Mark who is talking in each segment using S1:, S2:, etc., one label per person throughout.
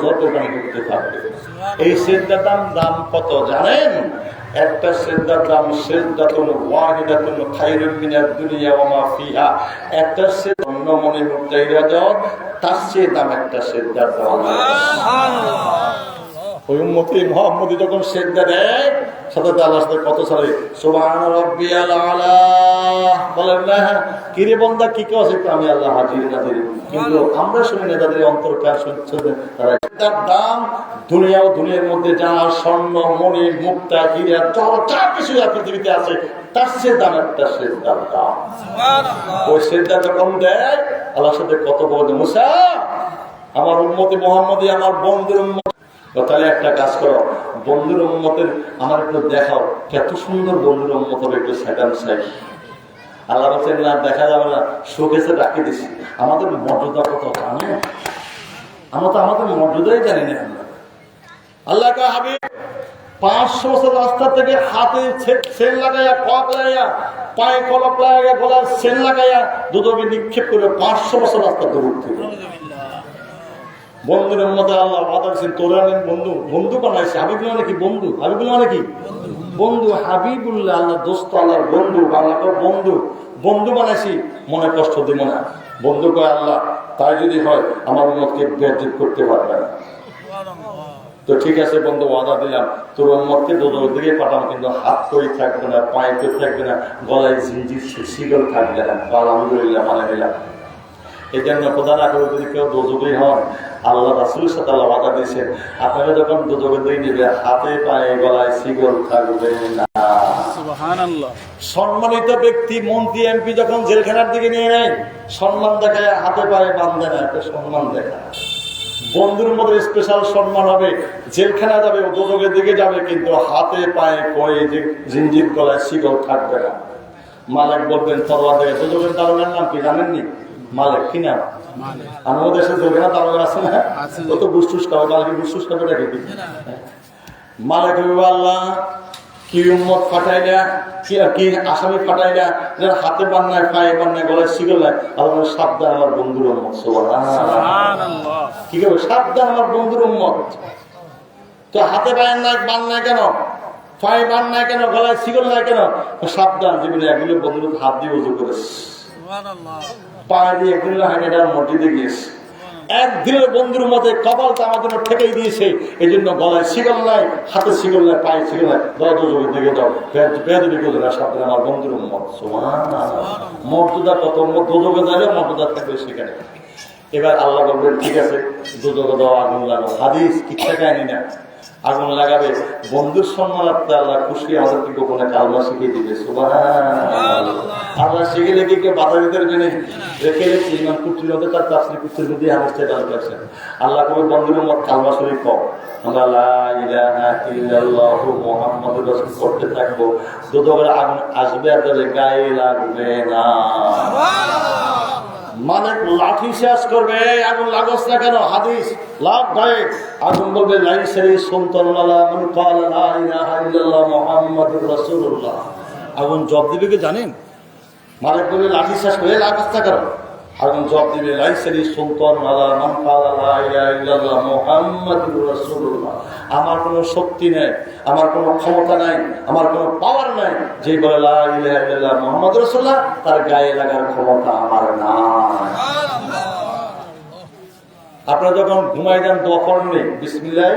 S1: ঝর করে থাকবে? এই সেজদার দাম কত জানেন? একটা সেজদার দাম সেজদাতুন ওয়াহিদাতুন একটা সেজদা অন্য মনে মুক্তাইরা যাও, তার চেয়ে দাম একটা সেদ্দার দাম। ওই মোহাম্মদি যখন সেজদা দেয় সাথে আল্লাহর সাথে কত সালে? সুবহান রাব্বিয়াল আলা। বলেন না কিরে বন্দা কি কেউ আছে আমি আল্লাহ হাজির নাজির। কিন্তু আমরা শুনি না তাদের অন্তর শুনছে তার দাম দুনিয়া ও দুনিয়ার মধ্যে যা স্বর্ণ মণি মুক্তা হীরা যা যা কিছু আর পৃথিবীতে আছে তার সে দাম একটা সেজদার দাম। দাম ওই সেজদা যখন দেয় আল্লাহর সাথে কত বলছে মুসা আমার উম্মতি মোহাম্মদী আমার বন্ধুর উম্মত তো তাহলে একটা কাজ করো, বন্ধুর উন্মতের আমার একটু দেখাও কত সুন্দর বন্ধুর উন্মত হবে একটু সেকেন্ড সাইড আল্লাহ বলছেন, না, দেখা যাবে না, শোকেসে রাখি দিছি আমাদের মর্যাদা কত জানো আমরা তো আমাদের মর্যাদাই জানি না আমরা। আল্লাহ কা হাবিব, পাঁচশো বছর রাস্তা থেকে হাতে সেন লাগাইয়া কক লাগাইয়া পায়ে কলক লাগাইয়া গলার সেন লাগাইয়া দুটোকে নিক্ষেপ করে পাঁচশো বছর রাস্তা দৌড় থেকে বন্ধুর মধ্যে আল্লাহ ওয়াদা করেছেন তোরা বন্ধু। বন্ধু বানাইছে। হাবিবুল্লাহ মানে কি বন্ধু? হাবিবুল্লাহ মানে কি বন্ধু, হাবিবুল্লাহ আল্লাহ, দোস্ত আল্লাহর বন্ধু কয় বন্ধু। বন্ধু বানাইছি, মনে কষ্ট দিব না। বন্ধু কয় আল্লাহ, তাই যদি হয়, আমার উন্মতকে বেজিত করতে পারবে না। তো ঠিক আছে বন্ধু, ওয়াদা দিলাম। তোর উন্মতকে দোদর দিকে পাঠাম কিন্তু হাত কই থাকবে না, পায়ে কই থাকবে না, গলায় ঝিঞ্জির শিগল থাকবে না। আলহামদুলিল্লাহ মানে নিলাম এই জন্য খোদা না করে যদি কেউ দোজকে হন আল্লাহ রাসুলের সাথে আল্লাহ ওয়াদা দিয়েছেন। আপনারা যখন দোজকে দিয়ে নেবে হাতে পায়ে গলায় শিগল থাকবে না। সম্মানিত ব্যক্তি মন্ত্রী এমপি যখন জেলখানার দিকে নিয়ে নেয় সম্মান দেখায় হাতে পায়ে বান্ধে না একটা সম্মান দেখায়। বন্ধুর মধ্যে স্পেশাল সম্মান হবে। জেলখানা যাবে দোজকের দিকে যাবে কিন্তু হাতে পায়ে কয়ে যে জিঞ্জির গলায় শিগল থাকবে না। মালিক বলবেন তরোয়ার দেখে দোজকের দারোগার নাম কি জানেননি? মালিক কি নাম আমাদের দেশে জেলখানা দারোগার আছে না? ও তো বুসটুস খাবে মালিক বুসটুস খাবে রেখে দিবে মালিক হবে আল্লাহ কি উম্মত ফাটাইলা কি কি আসামি ফাটাইলা যারা হাতে বান্নায় পায়ে বান্নায় গলায় নাই আল্লাহ সাবধান আমার বন্ধুর উম্মত কি করবে? সাবধান আমার বন্ধুর উম্মত। তো হাতে পায়ের নাই বান নাই কেন? পায়ে বান নাই কেন? গলায় শিগল নাই কেন? সাবধান জীবনে এগুলো বন্ধুর হাত দিয়ে উজু করেছে পায়ে দিয়ে একদিন হাঁটার মসজিদে গিয়েছে একদিনের বন্ধুর মধ্যে কপালটা আমার জন্য ঠেকেই দিয়েছে। এই জন্য গলায় শিগল নাই, হাতে শিগল নাই, পায়ে শিগল নাই। দিকে দাও আমার বন্ধুর মর্যাদা কত? দুযোগে যাবে মর্যাদা থাকবে সেখানে। এবার আল্লাহ বলবেন, ঠিক আছে দুযোগে দাও, আগুন লাগাও। হাদিস কিচ্ছা কাহিনী না। আগুন লাগাবে। বন্ধুর সম্মানার্থে আল্লাহ খুশি আমাদেরকে গোপনে কালমা শিখিয়ে দিবে। সুবাহ আল্লাহ লেগে কেউ বাধা দিতে পারবে রেখে কুটির মধ্যে হাদিসটা দান আল্লাহ কবে বন্ধুর মত কালমা শরীফ কম আমরা লা ইল্লাল্লাহু মুহাম্মাদুর রাসূল করতে থাকব। দুদকের আগুন আসবে আর তাদের গায়ে লাগবে না। মানে লাঠি শেষ করবে, আগুন লাগস না কেন? হাদিস, লাভ ভয়ে আগুন বলবে লাই সেরি সুলতান মান কাল লা ইলাহা ইল্লাল্লাহ মুহাম্মাদুর রাসূলুল্লাহ। আগুন জব দিবে কি জানেন? মালিক বলে লাঠি শেষ করে লাগস না কেন আগুন জব দিবে লাই সেরি সুলতান মান কাল লা ইলাহা ইল্লাল্লাহ মুহাম্মাদুর রাসূলুল্লাহ। আমার কোনো শক্তি নেই আমার কোনো ক্ষমতা নাই আমার কোনো পাওয়ার নাই। যে বলে লা ইলাহা ইল্লাল্লাহ মুহাম্মাদুর রাসূলুল্লাহ তার গায়ে লাগার ক্ষমতা আমার নাই। আপনারা যখন ঘুমাই যান দোয়া নেই বিসমিল্লাহ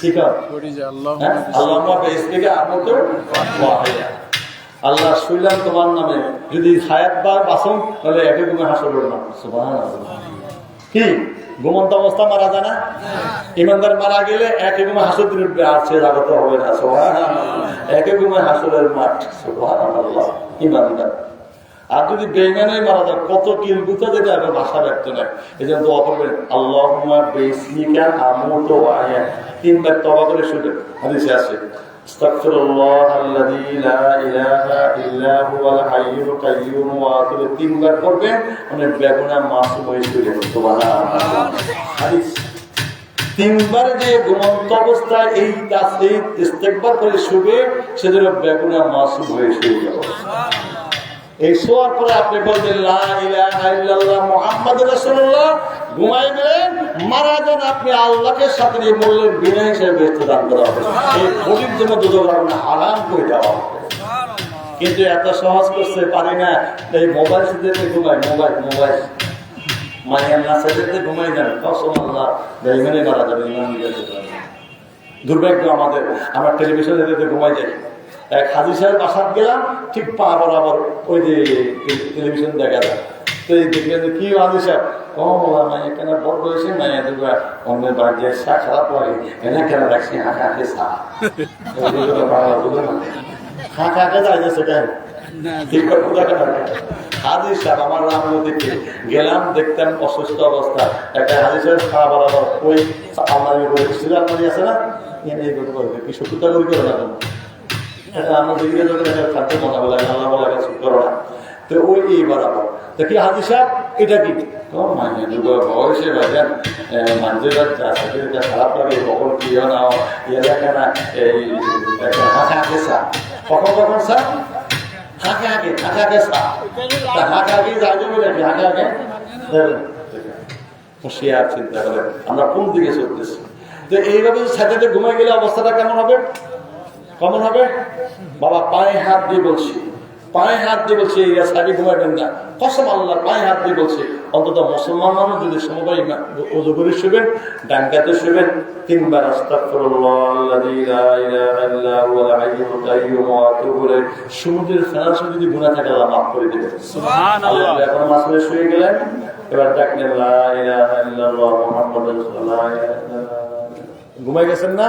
S1: ঠিক আছে? আমুতু ওয়া আহইয়া। আল্লাহ শুইলাম তোমার নামে। যদি হায়াত বা বাসন তাহলে একে ঘুমে হাসবের না। কি? ঘুমন্ত অবস্থা মারা যায় না? ইমানদার মারা গেলে একে ঘুমে হাসর দিন উঠবে আর সে জাগতে হবে না। একে ঘুমে হাসরের মাঠ। সুবহানাল্লাহ। ইমানদার। আর যদি বেইমানে মারা যায় কত কিল গুতা যেতে হবে ভাষা ব্যক্ত নয়। এই জন্য দোয়া করবেন আল্লাহ বেসমিকা আমুত তিনবার তবা করে শুনে। হাদিসে আছে استغفر الله الذي لا اله الا هو الحي القيوم واتوب তিনবার করবেন মানে বেগুনা মাসুম হয়ে শুয়ে সুবহানাল্লাহ হাদিস তিনবার যে ঘুমন্ত অবস্থায় এই কাজ এই ইস্তেকবার করে শুবে সেজন্য বেগুনা মাসুম হয়ে শুয়ে যাবে এই শোয়ার পরে আপনি বলবেন লা ইলাহা ইল্লাল্লাহ মুহাম্মাদুর রাসূলুল্লাহ ঘুমাই গেলেন মারা যান আপনি আল্লাহকে সাথে নিয়ে বললেন বিনা হিসেবে ব্যস্ত দান করা হবে। এই বলির জন্য আপনি আরাম করে দেওয়া হবে। কিন্তু এত সহজ করতে পারি না, এই মোবাইল সাথে ঘুমাই মোবাইল মোবাইল। মাইয়ার না সাথে ঘুমাই যান। কসম আল্লাহ বেইমানে মারা যাবে, ইমান দুর্ভাগ্য আমাদের, আমরা টেলিভিশনে দেখতে ঘুমাই যাই। এক হাজির সাহেব বাসাত গেলাম, ঠিক পা বরাবর ওই যে টেলিভিশন দেখা যায়। তো এই দেখলেন যে কি সাহেব এখানে বড় হয়েছে না দুর্গা অন্যের বাড়ি যে চা খারাপ এনে কেন রাখছি হাঁকা হাঁকে চা। বাংলা বুঝে না। হাঁকা হাঁকে যাই যাচ্ছে কেন হাজির সাহেব আমার গেলাম দেখতাম অসুস্থ অবস্থা। একটা হাজির সাহেব খাওয়া বরাবর ওই আলমারি করে ছিল আলমারি আছে না? এনে কথা কি সত্যতা করি করে না এটা আমরা দেখি যখন খাদ্য মনে বলে আল্লাহ বলে কাছে না। তো ওই বরাবর। এটা কি? মানে খারাপ কখন না ইয়ে দেখে না, এই হাঁকা কখন কখন হাঁকে হাঁকে হাঁকে হাঁকে চিন্তা করে, আমরা কোন দিকে চলতেছি? তো এইভাবে সাথে ঘুমাই গেলে অবস্থাটা কেমন হবে? কেমন হবে? বাবা, পায়ে হাত দিয়ে বলছি। পায়ে হাত দিয়ে বলছি এই সাইডে ঘুমাবেন না। কসম আল্লাহ পায়ে হাত দিয়ে বলছি অন্তত মুসলমান মানুষ যদি সমবায় উজু করে শুবেন ডাঙ্গাতে শুবেন তিনবার সমুদ্রের ফেনাসে যদি গুনাহ থাকে আল্লাহ মাফ করে। আল্লাহ এখন মাসলে শুয়ে গেলেন এবার ডাকলেন। ঘুমাই গেছেন না?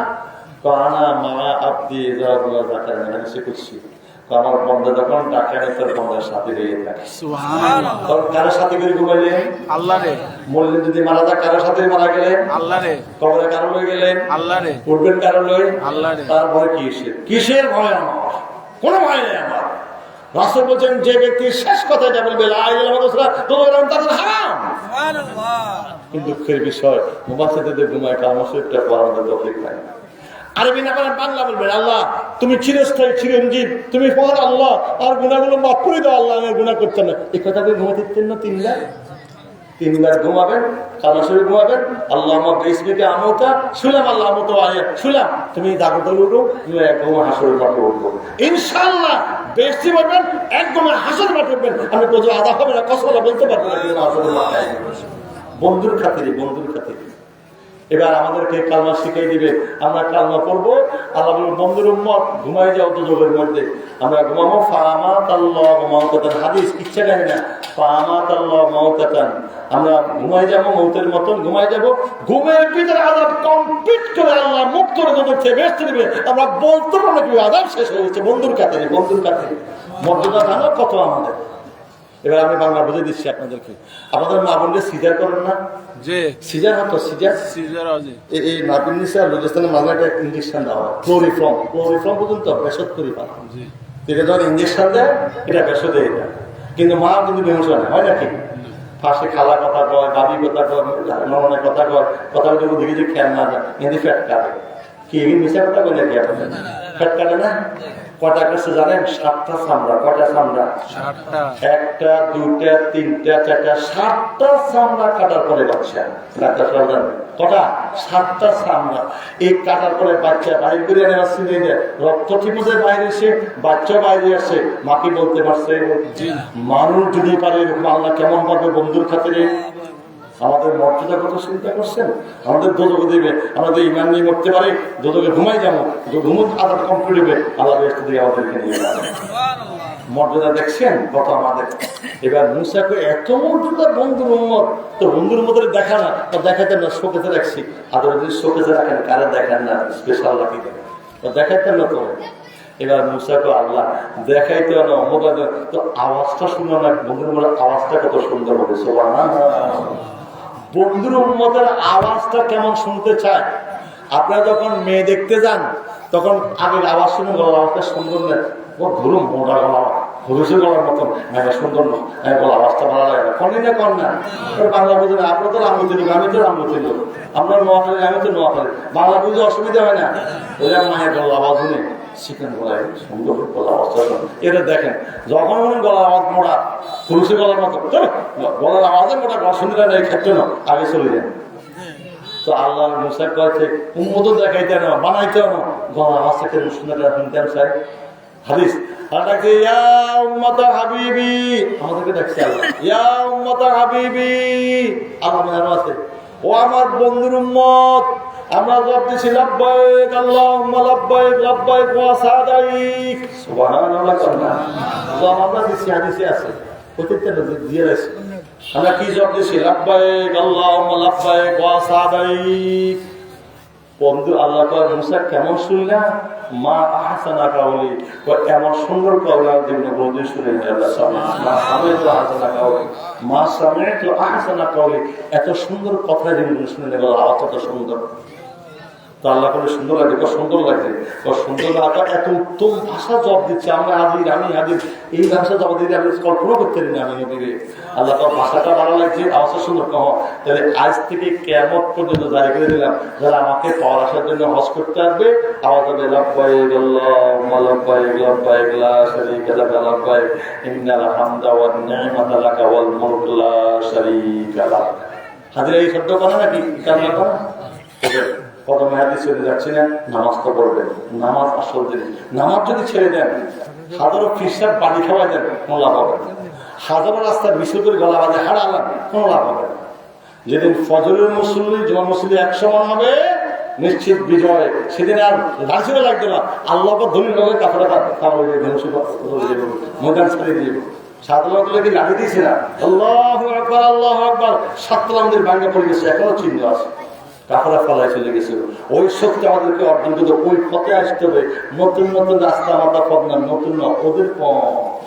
S1: কানা মা আব্দি জাগুলা জাকার মানে সে করছি। বন্ধ যখন তোর বন্ধের সাথে থাকে তোর কারোর সাথে করে ঘুমাইলেন
S2: আল্লাহ রে।
S1: যদি মারা কারোর সাথে মারা গেলেন
S2: আল্লাহ রে।
S1: কবরে কারও লয়ে গেলেন
S2: আল্লাহ রে।
S1: উঠবেন কারও লই
S2: আল্লাহ রে।
S1: তার ভয় কিসের? কিসের ভয় আমার? কোনো ভয় নেই আমার। রাসূল বলছেন যে ব্যক্তি শেষ কথা এটা বলবে তাদের হারাম। কিন্তু দুঃখের বিষয় মুবাসিতে ঘুমায় কারণ না আরবি না পারেন বাংলা বলবেন, আল্লাহ, তুমি চিরস্থায়ী, চিরঞ্জীব, তুমি পর আল্লাহ, আর গুণাগুলো মাফ করে দাও, আল্লাহ আমি গুণা করতাম না। এই কথা বলে ঘুমাতে দিতেন না তিনবার? তিনবার ঘুমাবেন কালাশরী ঘুমাবেন আল্লাহ আমার বেসমিকে আমতা শুলাম আল্লাহ আমতো আয় শুলাম তুমি জাগতল উঠো, তুমি এক ঘুমা হাসরের মাঠে উঠবো ইনশাআল্লাহ, বেশি বলবেন, এক ঘুমা হাসর মাঠে উঠবেন। আমি কোথাও আদা হবে না কসলা বলতে পারব না। বন্ধুর খাতিরে বন্ধুর খাতিরে। এবার আমাদেরকে কালমা শিখিয়ে দিবে, আমরা কালমা পড়ব, আল্লাহ বন্ধুর উম্মত, ঘুমাই যাও তো যোগের মধ্যে। আমরা ঘুমাবো ফামা আল্লাহ মাউতাতান। হাদিস ইচ্ছা জানি না ফামা আল্লাহ মাউতাতান। আমরা ঘুমাই যাব, মৌতের মতন ঘুমাই যাব, ঘুমের ভিতরে আজাব কমপ্লিট করে আল্লাহ মুখ করে দেবে বেস্ট দিবে আমরা বলতে পারব কি আজাব শেষ হয়ে গেছে, বন্ধুর কাছে বন্ধুর কাছে মর্যাদা জানো কত আমাদের? এবার আমি বাংলা বুঝে দিচ্ছি আপনাদেরকে। আপনাদের মা বোনকে সিজার করেন না।
S2: যে
S1: সিজার হতো সিজার?
S2: সিজার
S1: এই এই নাবিন নিসা রাজস্থানের মাঝে একটা ইঞ্জেকশন দেওয়া হয় ক্লোরিফর্ম ক্লোরিফর্ম পর্যন্ত বেসত করি
S2: জি।
S1: এটা যখন ইঞ্জেকশন দেয় এটা বেসত দেয় না কিন্তু মা কিন্তু বেহস হয় না হয় নাকি ফাঁসে খালা কথা কয় দাবি কথা কয় নরনের কথা কয় কথা বলতে দেখি যে খেয়াল না যায় কিন্তু ফ্যাট কাটে। কি মিশা কথা বলে কি আপনার কাটে না কটা কাছে জানেন? সাতটা চামড়া। কটা চামড়া? একটা তিনটা চারটা সাতটা চামড়া কাটার পরে বাচ্চা। কটা সাতটা চামড়া। এই কাটার পরে বাচ্চা বাইরে করে নেওয়া সিনে দেয় রক্ত ঠিক মতো বাইরে এসে বাচ্চা বাইরে আসে। মাকে বলতে পারছে মানুষ যদি পারে এরকম আল্লাহ কেমন পারবে বন্ধুর খাতিরে? আমাদের মর্যাদা কথা চিন্তা করছেন? আমাদের দোদকে দেবে আমাদের ইমান নিয়ে মরতে পারে, দোদকে ঘুমাই যাব ঘুমুক আদার কমপ্লিট হবে আল্লাহ ব্যস্ত দিয়ে আমাদেরকে নিয়ে যাবে। মর্যাদা দেখছেন? কত আমাদের এবার মুসাকে এত মর্যাদা বন্ধুর উম্মত তো বন্ধুর মধ্যে দেখা না, তো দেখাতেন না শোকেতে রাখছি। আদর যদি শোকেতে রাখেন, কারে দেখেন না? স্পেশাল রাখি তো দেখাইতেন না তো এবার মুসাকে আল্লাহ, দেখাইতে না মোবাইল তো আওয়াজটা শুনো না বন্ধুর মধ্যে আওয়াজটা কত সুন্দর হবে সোবান বন্ধুর উন্মতের আওয়াজটা কেমন শুনতে চায়? আপনারা যখন মেয়ে দেখতে যান, তখন আগের আওয়াজ শুনে গলার আওয়াজটা সুন্দর না ও ধরুন মোটা গলা হরুষে গলার মতন। হ্যাঁ সুন্দর না। গলা আওয়াজটা ভালো লাগে না। কনি না কন না। বাংলা বুঝে না আপনার তো রামগতি লোক, আমি তো রামগতি লোক। আপনার নোয়াখালী, আমি তো নোয়াখালী। বাংলা বুঝে অসুবিধা হয় না। ওই মায়ের গলা আওয়াজ শুনে। চিকেন গলায় সুন্দর গলা অসাধারণ এটা দেখেন, যখন মনে গলার আওয়াজ মোটা, পুরুষের গলার মতো গলার আওয়াজে মোটা গলা শুনতে না, এই ক্ষেত্রে না, আগে চলে যান। তো আল্লাহ মুসা কয়েছে উন্মত দেখাইতে না বানাইতে না গলা আওয়াজ থেকে শুনতে শুনতেন চাই হাদিস আমাদেরকে ডাকছে আল্লাহ আমার বন্ধুর উম্মত। আমরা জবাব দিছি? লাব্বাইক আল্লাহুম্মা সুবহানাল্লাহ আছে দিয়ে কেমন শুনলা মা কাউলি এমন সুন্দর কাউলা বন্ধু শুনে সামনে তো মা কাউলি এত সুন্দর কথা শুনে সুন্দর। তো আল্লাহ করে সুন্দর লাগে কত সুন্দর লাগছে ও সুন্দর লাগা এত উত্তম ভাষা জব দিচ্ছে আমরা হাজির আমি হাজির এই ভাষা জব দিতে আমি কল্পনা করতে পারি না আমি আল্লাহ তার ভাষাটা ভালো লাগছে, আওয়াজটা সুন্দর, কহ, তাহলে আজ থেকে কেমন পর্যন্ত জারি করে দিলাম যারা আমাকে পাওয়ার আসার জন্য হজ করতে আসবে, আওয়াজ হবে, লাব্বাইক আল্লাহুম্মা, লাব্বাইক লাব্বাইক, লা শারীকা লাকা, লাব্বাইক, ইন্নাল ওয়াল হাজির, এই শব্দ কথা নাকি? কান্না কত মেয়াদি চলে যাচ্ছে না নামাজ তো পড়বেন। নামাজ আসল জিনিস। নামাজ যদি ছেড়ে দেন, হাজারো ফিসার পানি খাওয়াই দেন, কোনো লাভ হবে হাজারো রাস্তার বিশুদ্ধ করে গলা বাজে হারালাম কোনো লাভ হবে যেদিন ফজরের মুসল্লি জমা মুসল্লি এক সমান হবে, নিশ্চিত বিজয়। সেদিন আর লাঞ্ছিও লাগবে না। আল্লাহ ধনী লোকের কাপড়ে কাপড় ধ্বংস ময়দান ছাড়িয়ে দিয়ে সাধারণ লোকে লাঠি দিয়েছে না? আল্লাহ আকবর আল্লাহ আকবর। সাতলা আমাদের ভাঙ্গা পড়ে গেছে, এখনও চিহ্ন আছে। কাপড়া ফলায় চলে গেছিল ওই শক্তি আমাদেরকে অর্জন করতে, ওই পথে আসতে হবে। নতুন নতুন রাস্তা আমাদের পথ না, নতুন না, ওদের পথ।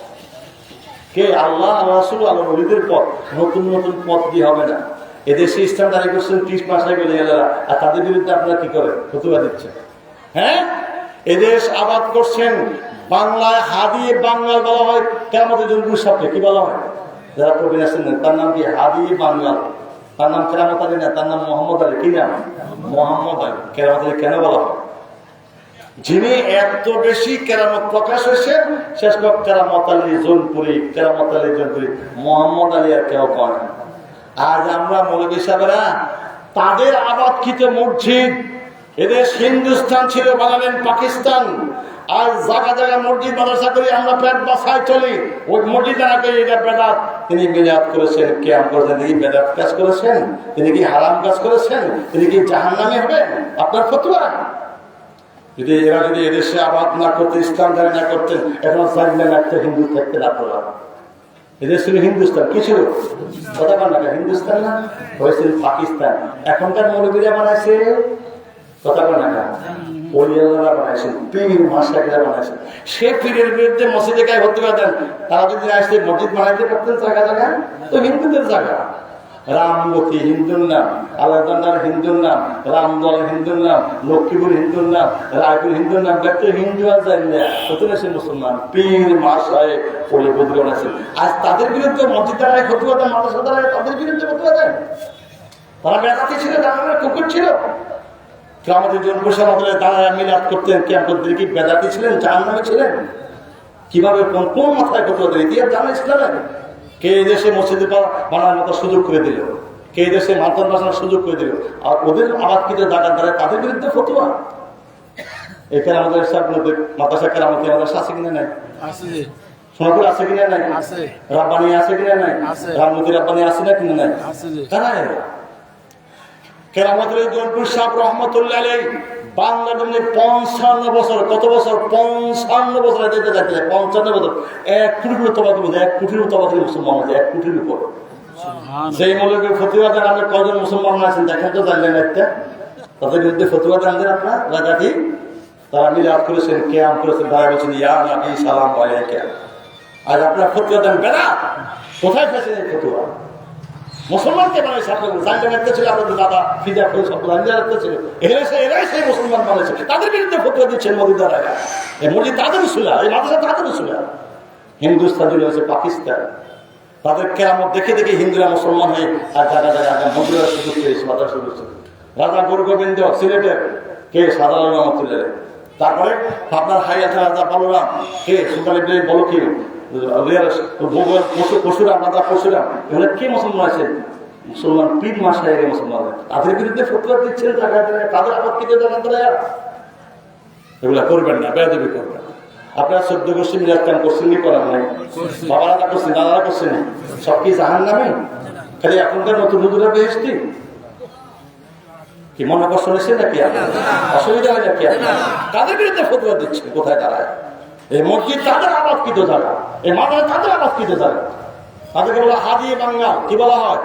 S1: কে? আল্লাহ রাসুল আল্লাহ নবীদের পথ। নতুন নতুন পথ দিয়ে হবে না। এদেশে ইসলাম দাঁড়িয়ে করছেন ত্রিশ মাস আগে এলারা আর তাদের বিরুদ্ধে আপনারা কি করে ফতুয়া দিচ্ছেন। হ্যাঁ? এদেশ আবাদ করছেন। বাংলায় হাদি, বাংলায় বলা হয় কেমন জনপুর সাথে কি বলা হয়? যারা প্রবীণ আছেন, তার নাম কি? হাদি বাংলা তার নাম কেরামত আলী না? তার নাম মোহাম্মদ আলী। কি নাম? মোহাম্মদ আলী। কেরামত আলী কেন বলা হয়? যিনি এত বেশি কেরামত প্রকাশ হয়েছে, শেষ কর কেরামত আলী জোনপুরি, কেরামত আলী জোনপুরি। মোহাম্মদ আলী আর কেউ কয় আজ আমরা মৌলবী সাহেবেরা তাদের কিতে মসজিদ এদেশ হিন্দুস্তান ছিল, বানালেন পাকিস্তান। আর জায়গা জায়গা মসজিদ মাদ্রাসা করি আমরা পেট বাসায় চলি। ওই মসজিদ না করি এটা বেদাত? তিনি বেদাত করেছেন? কেয়াম করেছেন? তিনি বেদাত কাজ করেছেন? তিনি কি হারাম কাজ করেছেন? তিনি কি জাহান্নামে হবেন? আপনার ফতুয়া? যদি এরা যদি এদেশে আবাদ না করতে, ইসলাম দাঁড়িয়ে না করতেন এখন চাইলেন একটা হিন্দু থাকতে না করলাম এদেশ ছিল হিন্দুস্তান, কি ছিল কথা বল না হিন্দুস্তান না? হয়েছিল পাকিস্তান। এখনকার মৌলবীরা বানাইছে তারা যদি মসজিদ বানাইতে পারতেন হিন্দুর নাম হিন্দুর নাম হিন্দুর নাম, লক্ষ্মীপুর হিন্দুর নাম, রায়পুর হিন্দুর নাম, ব্যক্তি হিন্দু আর না। মুসলমান? পীর মাসায় পড়ে বদলে আছে। আজ তাদের বিরুদ্ধে মসজিদ ফতুয়া দেন, মাদ্রাসা তাদের বিরুদ্ধে দেন। তারা বেড়াতে ছিল তারা কুকুর ছিল। কেউ আমাদের জনপোষা আমাদের দাঁড়ায় মিলাদ করতেন। কে আমাদের কি বেদাতি ছিলেন জাহান নামে ছিলেন? কীভাবে কোন কোন মাথায় ফতুয়া দেন ইতিহাস জানা ইসলামের কে দেশে মসজিদে বানার মতো সুযোগ করে দিল? কে দেশে মাধ্যম বাসানোর সুযোগ করে দিল? আর ওদের আবাদকৃত জায়গার দ্বারা তাদের বিরুদ্ধে ফতুয়া? এখানে আমাদের মাতাসা কেরামতি আমাদের আছে কিনা নাই? সোনাপুর আছে কিনা নাই? রাব্বানি আছে কিনা নাই। রামমতি রাব্বানি আছে না কিনা নাই? এরা? কেরামতের জনপুর সাহেব রহমতুল্লাহ আলাই বাংলা জমিনে পঞ্চান্ন বছর কত বছর? পঞ্চান্ন বছর যেতে যাচ্ছে পঞ্চান্ন বছর। এক কোটির উপর তবাদ এক কোটির তবাদ মুসলমান আছে এক কোটির উপর। সেই মৌলকে ফতুয়া দেন আপনি কজন মুসলমান আছেন দেখেন তো জানলেন একটা। তাদের বিরুদ্ধে ফতুয়া আপনার রাজাটি তারা মিলাদ করেছেন কেয়াম করেছেন তারা বলছেন ইয়া নাবি সালাম আলাইকা আজ আপনার ফতুয়া দেন বেড়া কোথায় এই ফতুয়া? মুসলমানকে বানাইছে আপনার। জানলেন একটা ছিল আপনাদের দাদা ফিদা করে সব জানলেন একটা ছিল। এরাই সে এরাই সেই মুসলমান বানাইছে তাদের বিরুদ্ধে ফতুয়া দিচ্ছেন মোদী দ্বারা এই মোদী তাদের সুলা এই মাদ্রাসা তাদের সুলা হিন্দুস্তান জুড়ে হচ্ছে পাকিস্তান। তাদের কেরামত দেখে দেখে হিন্দুরা মুসলমান হয়ে আর জায়গা জায়গা মন্দিরের সুযোগ পেয়েছে মাদার সুযোগ। রাজা গুরু গোবিন্দ সিলেটের কে? সাধারণ তারপরে আপনার হাই আছে রাজা বলরাম কে? ইব্রাহিম বলো কি তাদের তাদের জানান আপনারা চোদ্দ গোষ্ঠী মিলাদ করছেন, কি বাবারা তা করছেন, দাদারা করছেন। সব কি জাহান নামে খালি এখনকার নতুন নতুনরা বেহেস্তি কি মনে কষ্ট হয়েছে নাকি? অসুবিধা হয় নাকি? কাদের বিরুদ্ধে ফতুয়া দিচ্ছে কোথায় দাঁড়ায়? এই মসজিদ তাদের আবাদকৃত জায়গা। এই মাদার তাদের আবাদকৃত জায়গা। তাদেরকে বলা হাদিয়ে বাঙ্গাল। কি বলা হয়?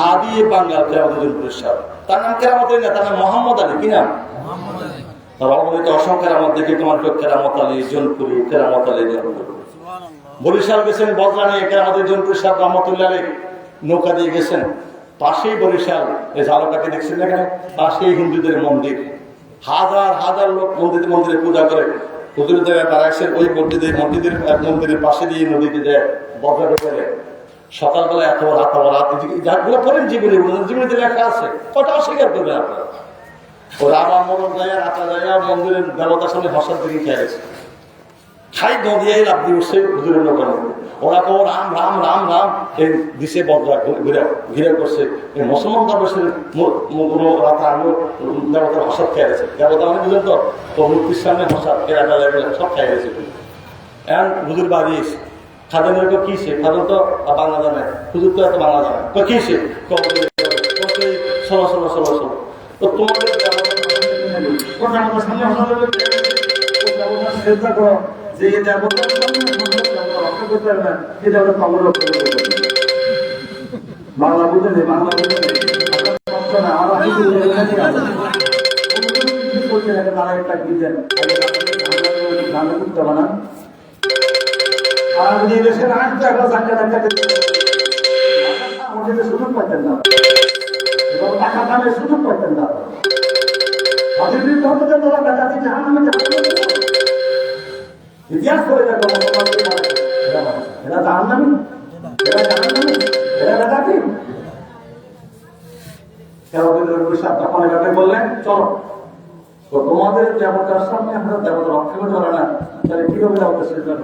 S2: হাদিয়ে বাঙ্গাল।
S1: কেরামতুল পুরস্কার তার নাম কেরামত না তার নাম মোহাম্মদ আলী। কি নাম? তার অবনীত অসংখ্যের আমার দেখে তোমার কেউ কেরামত আলী জনপুরি কেরামত আলী বরিশাল গেছেন বদরানি কেরামতের জনপুর সাহেব রহমতুল্লাহ নৌকা দিয়ে গেছেন। পাশেই বরিশাল। এই ঝালকাকে দেখছেন না এখানে পাশেই হিন্দুদের মন্দির। হাজার হাজার লোক মন্দির মন্দিরে পূজা করে। হুজুরের জায়গায় দাঁড়াইছেন ওই মসজিদের মসজিদের মন্দিরের পাশে দিয়ে নদীতে যায় বদরা করে সকালবেলা এত রাত আবার রাত যাগুলো করেন জীবনে জীবনে লেখা আছে। কটা অস্বীকার করবে আপনারা? ও রাবা মরণ যায় রাতা যায় মন্দিরের দেবতার সামনে হসার দিকে খেয়ে গেছে। খাই নদিয়াই লাভ দিয়ে উঠছে হুজুরের। ওরা কো রাম রাম রাম রাম। এই দিশে বদরা ঘিরে ঘিরে করছে। এই মুসলমান দরবেশের কোনো রাতা আলো, দেবতার হসাদ খেয়ে গেছে। দেবতা মানে বুঝলেন তো? তো মূর্তির সামনে হসাদ কেরাটা সব খেয়ে গেছে। এখন হুজুর বাড়ি এসে খাদানের তো কি সে খাদন তো বাংলা জানে হুজুর তো এত বাংলা জানে তো কি সে ষোলো ষোলো ষোলো তো তোমাদের যে সামনে রক্ষা করতে না, করতে পারবে বাংলা বুঝে বাংলা বুঝে আমার একটা তারা একটা না আর আমাদের সুযোগ পাচ্ছেন না এবং টাকা দামে সুযোগ পাচ্ছেন না নামে ইতিহাস করে দেখো। এরা জাহান নামি এরা জাহান নামে এরা ডাকাতি তখন তোমাদের দেবতার সামনে আমরা দেবতা রক্ষা করতে পারে না। তাহলে কীভাবে দেবতা সেটা